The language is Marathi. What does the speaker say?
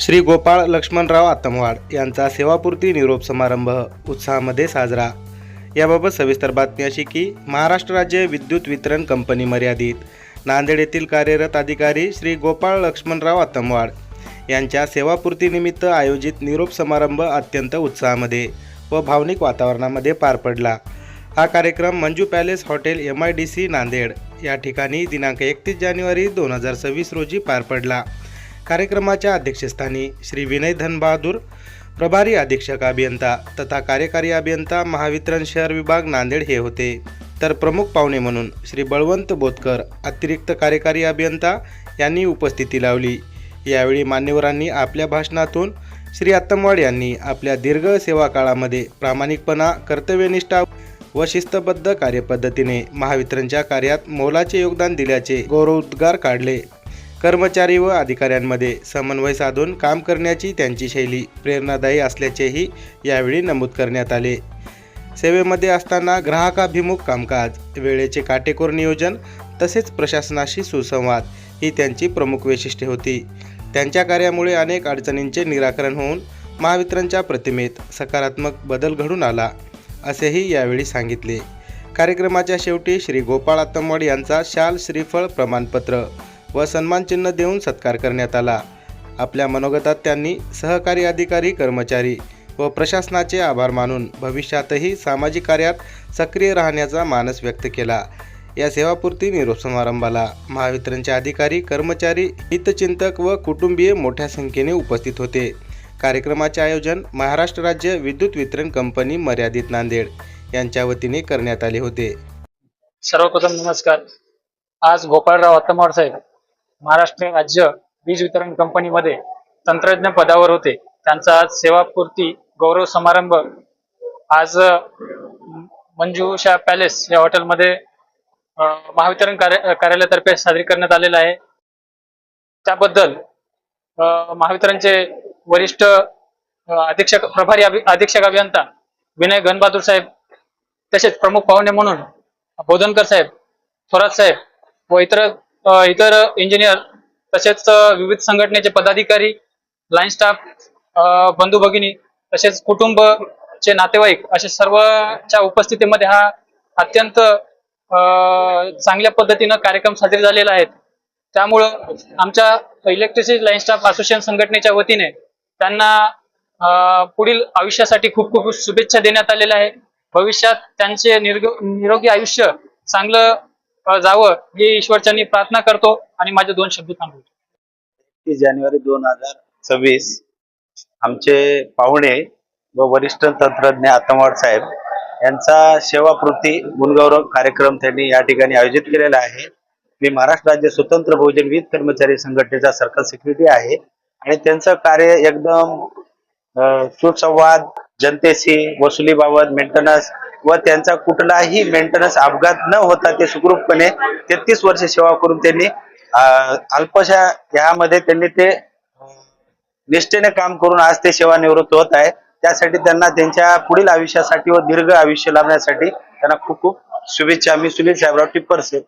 श्री गोपाळ लक्ष्मणराव आतमवाड यांचा सेवापूर्ती निरोप समारंभ उत्साहामध्ये साजरा. याबाबत सविस्तर बातमी अशी की महाराष्ट्र राज्य विद्युत वितरण कंपनी मर्यादित. नांदेड येथील कार्यरत अधिकारी श्री गोपाळ लक्ष्मणराव आतमवाड यांच्या सेवापूर्तीनिमित्त आयोजित निरोप समारंभ अत्यंत उत्साहामध्ये व भावनिक वातावरणामध्ये पार पडला. हा कार्यक्रम Manju palace hotel M I D C Nanded या ठिकाणी दिनांक एकतीस जानेवारी दोन हजार सव्वीस रोजी पार पडला. कार्यक्रमाच्या अध्यक्षस्थानी श्री विनय धनबहादूर प्रभारी अधीक्षक अभियंता तथा कार्यकारी अभियंता महावितरण शहर विभाग नांदेड हे होते. तर प्रमुख पाहुणे म्हणून श्री बळवंत बोतकर अतिरिक्त कार्यकारी अभियंता यांनी उपस्थिती लावली. यावेळी मान्यवरांनी आपल्या भाषणातून श्री आत्तमवाड यांनी आपल्या दीर्घ सेवा काळामध्ये प्रामाणिकपणा कर्तव्यनिष्ठा व शिस्तबद्ध कार्यपद्धतीने महावितरणच्या कार्यात मोलाचे योगदान दिल्याचे गौरवोद्गार काढले. कर्मचारी व अधिकाऱ्यांमध्ये समन्वय साधून काम करण्याची त्यांची शैली प्रेरणादायी असल्याचेही यावेळी नमूद करण्यात आले. सेवेमध्ये असताना ग्राहकाभिमुख कामकाज वेळेचे काटेकोर नियोजन तसेच प्रशासनाशी सुसंवाद ही त्यांची प्रमुख वैशिष्ट्ये होती. त्यांच्या कार्यामुळे अनेक अडचणींचे निराकरण होऊन महावितरणच्या प्रतिमेत सकारात्मक बदल घडून आला असेही यावेळी सांगितले. कार्यक्रमाच्या शेवटी श्री गोपाळ आत्तमवाड यांचा शाल श्रीफळ प्रमाणपत्र व सन्मानचिन्ह देऊन सत्कार करण्यात आला. आपल्या मनोगतात त्यांनी सहकारी अधिकारी कर्मचारी व प्रशासनाचे आभार मानून भविष्यातही सामाजिक कार्यात सक्रिय राहण्याचा मानस व्यक्त केला. या सेवापूर्ती निरोप समारंभाला महावितरणचे अधिकारी कर्मचारी हितचिंतक व कुटुंबीय मोठ्या संख्येने उपस्थित होते. कार्यक्रमाचे आयोजन महाराष्ट्र राज्य विद्युत वितरण कंपनी मर्यादित नांदेड यांच्या वतीने करण्यात आले होते. सर्वप्रथम नमस्कार. आज गोपाळराव अत्तमवाड साहेब महाराष्ट्र राज्य वीज वितरण कंपनीमध्ये तंत्रज्ञ पदावर होते. त्यांचा आज सेवापूर्ती गौरव समारंभ आज मंजूषा पॅलेस या हॉटेलमध्ये महावितरण कार्य कार्यालयातर्फे साजरी करण्यात आलेला आहे. त्याबद्दल महावितरणचे वरिष्ठ अधीक्षक प्रभारी अभि- अधीक्षक अभियंता विनय गणबहादूर साहेब तसेच प्रमुख पाहुणे म्हणून बोधनकर साहेब थोरात साहेब व इतर इतर इंजिनियर तसेच विविध संघटनेचे पदाधिकारी लाईन स्टाफ बंधू भगिनी तसेच कुटुंबचे नातेवाईक असे सर्वच्या उपस्थितीमध्ये हा अत्यंत चांगल्या पद्धतीनं कार्यक्रम साजरे झालेला आहे. त्यामुळं आमच्या इलेक्ट्रिसिटी लाईन स्टाफ असोसिएशन संघटनेच्या वतीने त्यांना पुढील आयुष्यासाठी खूप खूप शुभेच्छा देण्यात आलेल्या आहे भविष्यात त्यांचे निरोगी आयुष्य चांगलं जावं ही ईश्वरच्यानी प्रार्थना करतो आणि माझे दोन शब्द थांबवतो. एकतीस जानेवारी दोन हजार सव्वीस आमचे पाहुणे व वरिष्ठ तंत्रज्ञ आतमवाड साहेब यांचा सेवापूर्ती गुणगौरव कार्यक्रम त्यांनी या ठिकाणी आयोजित केलेला आहे. मी महाराष्ट्र राज्य स्वतंत्र बहुजन वीज कर्मचारी संघटनेचा सर्कल सेक्रेटरी आहे आणि त्यांचं कार्य एकदम सुसंवाद जनतेशी वसुलीबाबत मेंटेनन्स व त्यांचा कुठलाही मेंटेनन्स अपघात न होता ते सुखरूपपणे तेहतीस वर्ष सेवा करून त्यांनी अल्पशा ह्यामध्ये त्यांनी ते निष्ठेने काम करून आज ते सेवानिवृत्त होत आहे. त्यासाठी त्यांना त्यांच्या पुढील आयुष्यासाठी व दीर्घ आयुष्य लाभण्यासाठी त्यांना खूप खूप शुभेच्छा. मी सुनील साहेबराव टिप्परसे